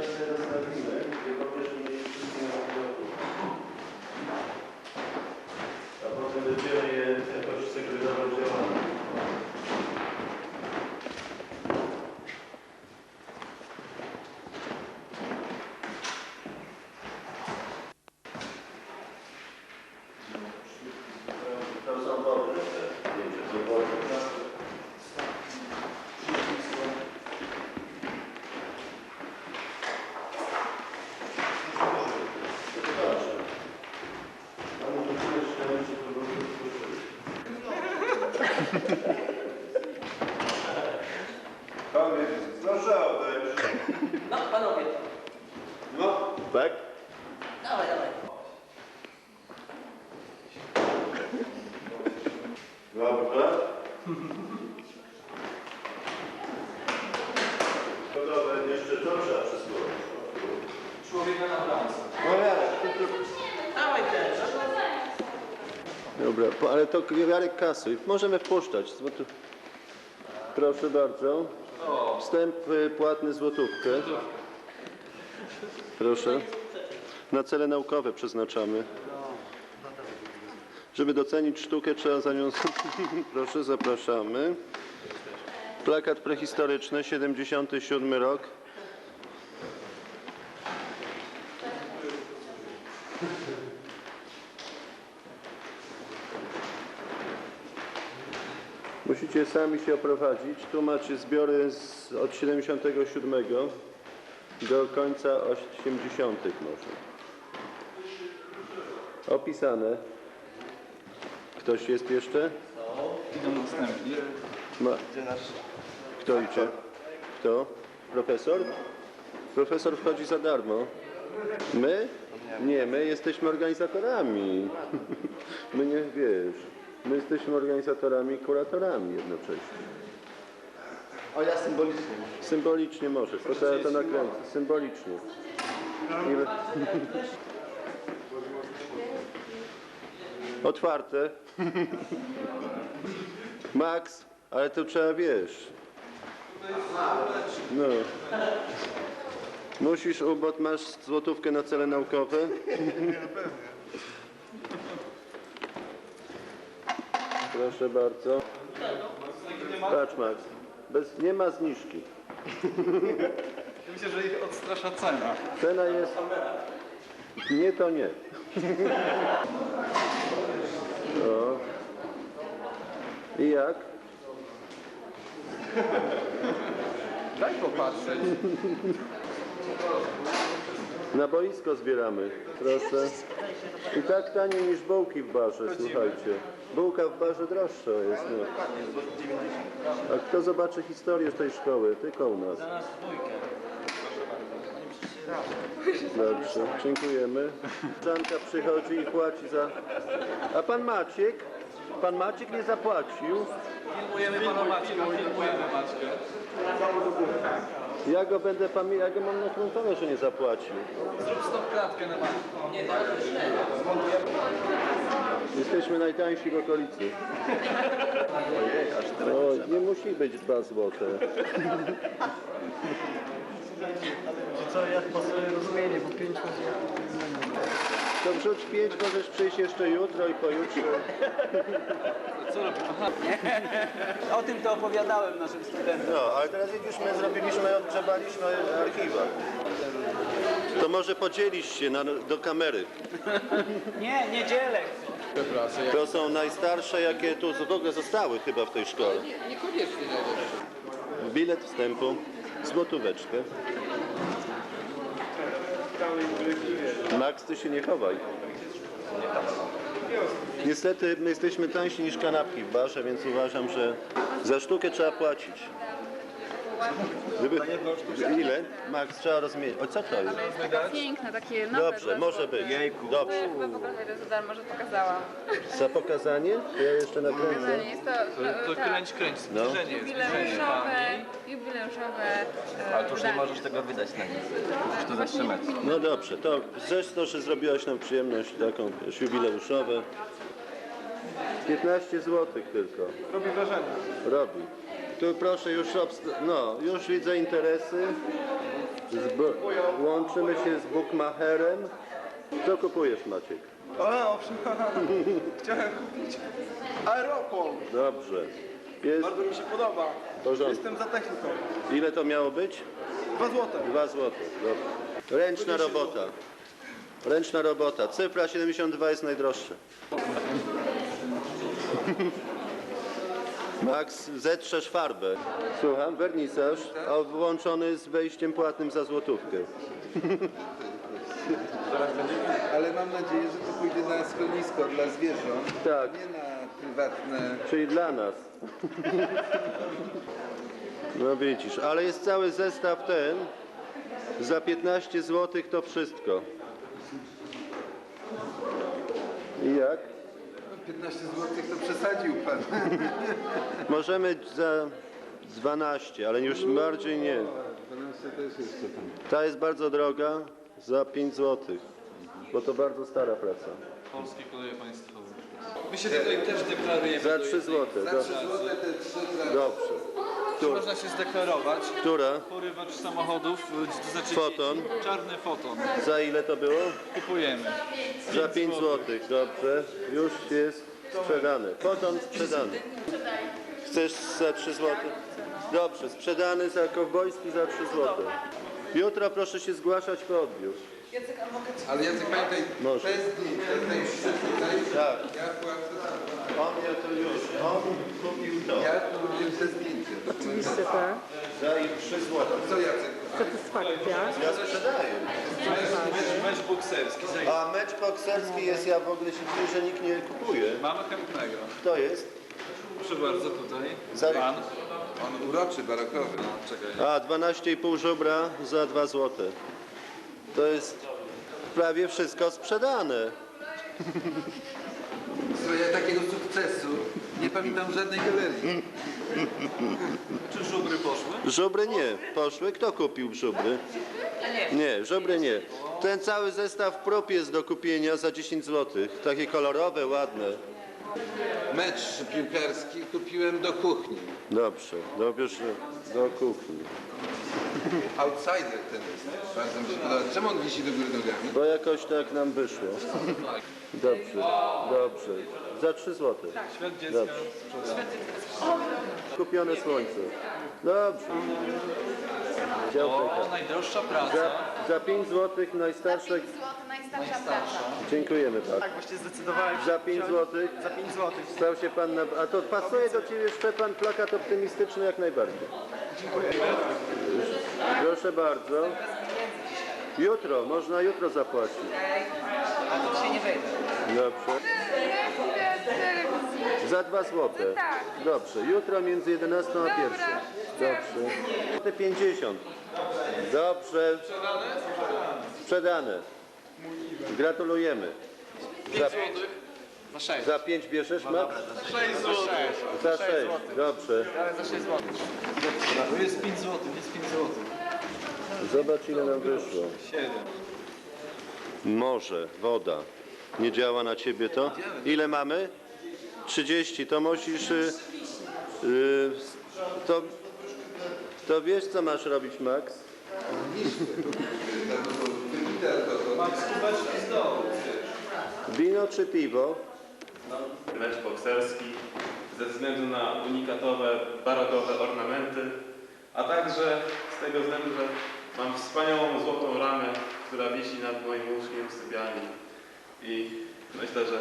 Sir, sir, sir. Dobra. Gotowe, jeszcze to trzeba przysłowić. Człowieka na bramce. No. Dawaj też. Dobra, po- ale to Jarek kasuj. Możemy wpuszczać. Bo tu... Proszę bardzo. Wstęp y, płatny złotówkę. Proszę. Na cele naukowe przeznaczamy. Żeby docenić sztukę trzeba za nią... Proszę, zapraszamy. Plakat prehistoryczny, 77 rok. Musicie sami się oprowadzić. Tu macie zbiory z, od 77 do końca 80 może. Opisane. Ktoś jest jeszcze? Idą następni. Ma. Kto idzie? Kto? Profesor? Profesor wchodzi za darmo. My? Nie, my jesteśmy organizatorami. My nie wiesz. My jesteśmy organizatorami i kuratorami jednocześnie. a ja symbolicznie. Symbolicznie możesz, to to nakręcić. Symbolicznie. Ile? Otwarte. Max, ale to trzeba wiesz. No. Musisz, ubot, masz złotówkę na cele naukowe? Proszę bardzo. Patrz Max, Bez, nie ma zniżki. Myślę, że ich odstrasza cena. Cena jest... Nie to nie. O. I jak? Daj popatrzeć. Na boisko zbieramy. Proszę. I tak taniej niż bułki w barze, słuchajcie. Bułka w barze droższa jest. No. A kto zobaczy historię tej szkoły? Tylko u nas. Dobrze, dziękujemy. Żanka przychodzi i płaci za... A pan Maciek? Pan Maciek nie zapłacił. Filmujemy pana Maćka, filmujemy Maćkę. Ja go będę pamiętał, ja go mam na frontowe, że nie zapłacił. Zrób stop klatkę na. Nie, to. Jesteśmy najtańsi w okolicy. O, nie musi być dwa złote. Co ja po sobie rozmienię, bo pięć razy To wrzuć pięć, możesz przyjść jeszcze jutro i pojutrze. Co robi? Aha, O tym to opowiadałem naszym studentom. No, ale teraz jak już my zrobiliśmy, odgrzebaliśmy archiwa. To może podzielisz się na, do kamery. Nie, niedzielę. pracę. To są najstarsze, jakie tu w ogóle zostały chyba w tej szkole. Niekoniecznie najlepsze. Bilet wstępu, złotóweczkę. Max, ty się nie chowaj. Niestety my jesteśmy tańsi niż kanapki w barze, więc uważam, że za sztukę trzeba płacić. Gdyby... Ile? Max, trzeba rozmienić. O co to jest? Taka piękna, takie nowe. Dobrze, może być. Dobrze. Chyba pokazać to za darmo, że pokazałam. Za pokazanie? To ja jeszcze nakręcę. Pokazanie jest to, To tak, kręć, kręć, No. zbliżenie jest. Zbliżenie jubileuszowe, jubileuszowe e, Ale to już nie możesz tego wydać na nic. Musisz to zatrzymać. No dobrze, to zresztą, to, że zrobiłaś nam przyjemność taką wiesz, jubileuszowe. 15 zł tylko. Robi wrażenie. Robi. Tu proszę już, no, już widzę interesy. Zb- łączymy się z Bookmacherem. Co kupujesz Maciek? O, owszem. Chciałem kupić aeropol. Dobrze. Jest Bardzo mi się podoba. porządku. Jestem za techniką. Ile to miało być? Dwa złote. Dwa złote. Dobrze. Ręczna robota. Ręczna robota. Cyfra 72 jest najdroższa. Max, zetrzesz farbę. Słucham, wernisaż, a włączony z wejściem płatnym za złotówkę. Ale mam nadzieję, że to pójdzie na schronisko dla zwierząt, Tak, nie na prywatne. czyli dla nas. No widzisz, ale jest cały zestaw ten. Za 15 zł to wszystko. I jak? 15 zł to przesadził pan. Możemy za 12, ale już bardziej nie. 12 też jeszcze tam. Ta jest bardzo droga, za 5 zł. Bo to bardzo stara praca. Polskie koleje państwowe. My się tutaj też deklarujemy. Za do 3 jednej- zł. Za 3 zł te 3 za... Dobrze. Która? Można się zdeklarować. Która? Porywacz samochodów, to znaczy Foton. Czarny foton. Za ile to było? Kupujemy. Za 5 zł. Dobrze. Już jest sprzedany. Potem sprzedany. Chcesz za 3 zł? Dobrze, sprzedany za kowbojski za 3 zł. Jutro proszę się zgłaszać po odbiór. Ale Jacek pamiętaj, Może. bez tutaj przy tutaj, Tak. ja płacę On ja to już. On kupił to. Ja kupiłem te zdjęcia. Oczywiście tak. Za ich 3 zł. Co Jacek? Satysfakcja. Ja sprzedaję. Mecz, mecz bokserski. A mecz bokserski jest, ja w ogóle się dziwię, że nikt nie kupuje. Mamy chętnego. Kto jest? Proszę bardzo, tutaj. Za- Pan. On uroczy, barokowy. Czekaj. A, 12,5 żubra za 2 zł. To jest prawie wszystko sprzedane. Słuchaj, ja takiego sukcesu nie pamiętam żadnej galerii. Czy żubry poszły? Żubry nie. Poszły. Kto kupił żubry? Nie, żubry nie. Ten cały zestaw prób jest do kupienia za 10 zł. Takie kolorowe, ładne. Mecz piłkarski kupiłem do kuchni. Dobrze, dobierz do kuchni. Outsider ten jest. Bardzo mi się podoba. Czemu on wisi do góry nogami? Bo jakoś tak nam wyszło. Dobrze, dobrze. Za 3 zł. Świat dziecka. Kupione słońce. Dobrze. Działka. O, najdroższa praca. Za, za 5 zł najstarsza praca. Dziękujemy tak. Tak, właśnie zdecydowałem się Za 5 wziąć zł Za 5 zł. stał się pan na... A to pasuje do ciebie Szczepan plakat optymistyczny jak najbardziej. Dziękuję. Proszę bardzo. Jutro, można jutro zapłacić. A to dzisiaj nie wejdę. Dobrze. Za 2 złote. No tak. Dobrze, jutro między 11 a 1. Dobrze. Te 50. Dobrze. Sprzedane. Gratulujemy. Za, Za 6. za 5 bierzesz, Max? 6 zł. Za 6. Dobrze. Ale za 6 zł. To jest 5 zł, jest 5 zł. Zobacz ile nam wyszło. 7. Morze, woda. Nie działa na ciebie to? Ile mamy? 30. To musisz... Y, y, to, to wiesz co masz robić, Max? Wino czy piwo? mecz bokserski ze względu na unikatowe, barokowe ornamenty, a także z tego względu, że mam wspaniałą złotą ramę, która wisi nad moim łóżkiem w sypialni i myślę, że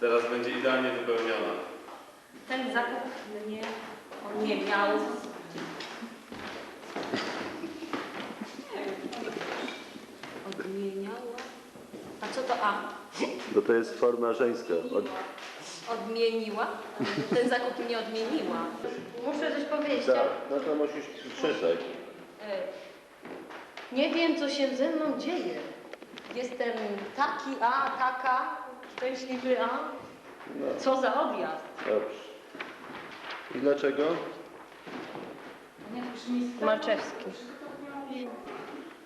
teraz będzie idealnie wypełniona. Ten zakup mnie on nie miał. Odmieniała? A co to A? Bo to jest forma żeńska. Od, Odmieniła? Ten zakup mnie odmieniła. Muszę coś powiedzieć. tak, no to musisz czytać. E, Nie wiem, co się ze mną dzieje. Jestem taki A, taka, szczęśliwy A. Co za odjazd. Dobrze. I dlaczego? Malczewski.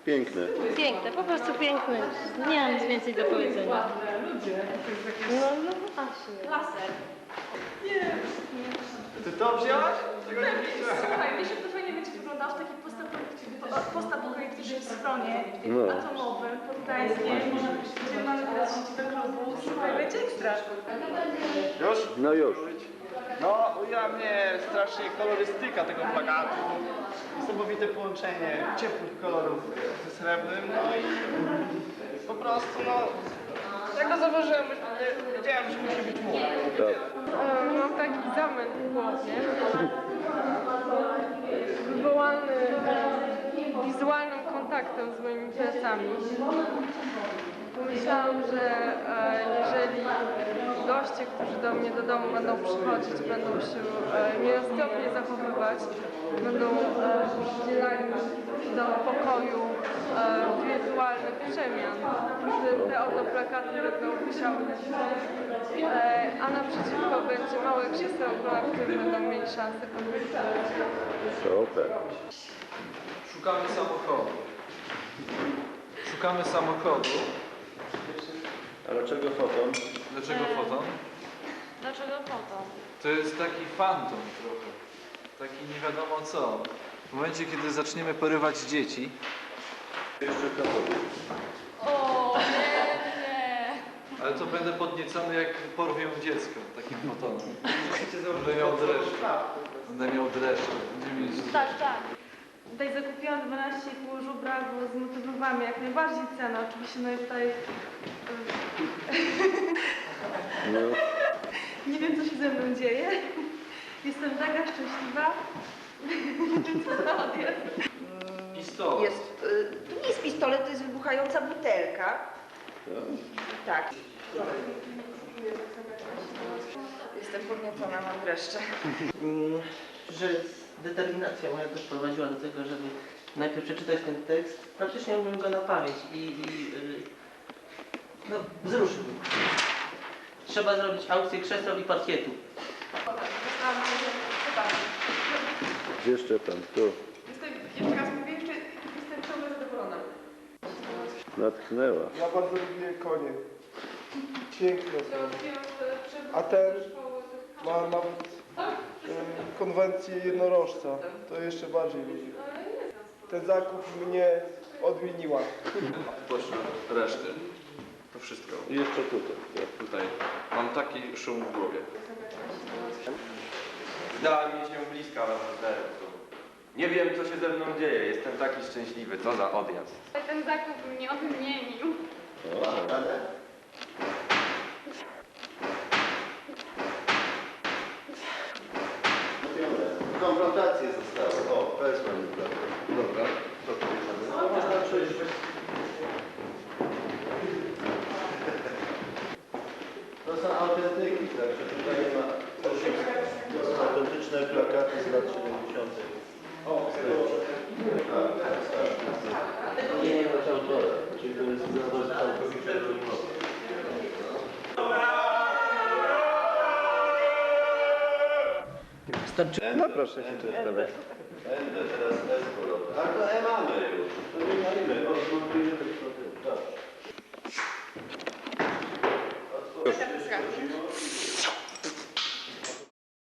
Piękne. Piękne, po prostu piękne. Nie mam nic więcej do powiedzenia. No, no właśnie. Laser. Ty to wziąłeś? Tego nie widziałem. Słuchaj, wiesz jak to fajnie będzie wyglądało w takim postapokaliptycznym- postapokaliptycznym stronie No. atomowym, poddańskim, gdzie mamy teraz siedzibę klubu. Słuchaj, będzie ekstra. Już? No już. No, ujęła mnie strasznie kolorystyka tego plakatu. Niesamowite połączenie ciepłych kolorów ze srebrnym, no i po prostu, no, jak go zauważyłem, wiedziałem, że musi być mój. Tak. E, Mam taki zamęt w głowie, wywołany e, wizualnym kontaktem z moimi plecami. Pomyślałam, że e, jeżeli goście, którzy do mnie do domu będą przychodzić, będą się e, nieroztropnie zachowywać, będą e, udzielali do pokoju e, wirtualnych przemian, że te oto plakaty będą wisiały na ścianie, e, a naprzeciwko będzie małe krzesełko, na którym będą mieli szansę korzystać. Super. Szukamy samochodu. Szukamy samochodu. A dlaczego foton? Dlaczego foton? Dlaczego foto? To jest taki fantom trochę. Taki nie wiadomo co. W momencie, kiedy zaczniemy porywać dzieci, Jeszcze to. O, nie, nie. ale to będę podniecony jak porwię dziecko takim fotonem. Będę miał dreszcze. Będę miał dreszcze. Mieć... Tak, tak. Tutaj zakupiłam 12,5 żubra, bo zmotywowałam jak najbardziej cenę. Oczywiście no i tutaj e, No. nie wiem co się ze mną dzieje. Jestem taka szczęśliwa. Co za odjazd. Pistolet. Jest, y, to nie jest pistolet, to jest wybuchająca butelka. Tak. Jestem podniecona, mam dreszcze. Mm, że determinacja moja też prowadziła do tego, żeby najpierw przeczytać ten tekst. Praktycznie umiem go na pamięć i, i y, no, wzruszył. mnie. Trzeba zrobić aukcję krzeseł i parkietu. Gdzie Szczepan? Tu. Jestem, jeszcze raz mówię, jeszcze jestem ciągle zadowolona. Natchnęła. Ja bardzo lubię konie. Piękne są. A ten ma nawet konwencję jednorożca. To jeszcze bardziej lubię. Ten zakup mnie odmieniła. Pośród reszty. To wszystko. I jeszcze tutaj. Tutaj. Mam taki szum w głowie. Dała mi się bliska sercu. Nie wiem, co się ze mną dzieje. Jestem taki szczęśliwy. Co za odjazd. Ten zakup mnie odmienił. Konfrontacje zostały. O, to jest pani Dobra, to No, można przejść. To są autentyki, także tutaj nie ma... To są autentyczne plakaty z lat 70. O, tak, tak. Nie, nie ma autora, czyli to jest całkowicie anonimowe. Starczy... E, no proszę się przedstawiać. N, teraz tak to E mamy już. To nie mamy, bo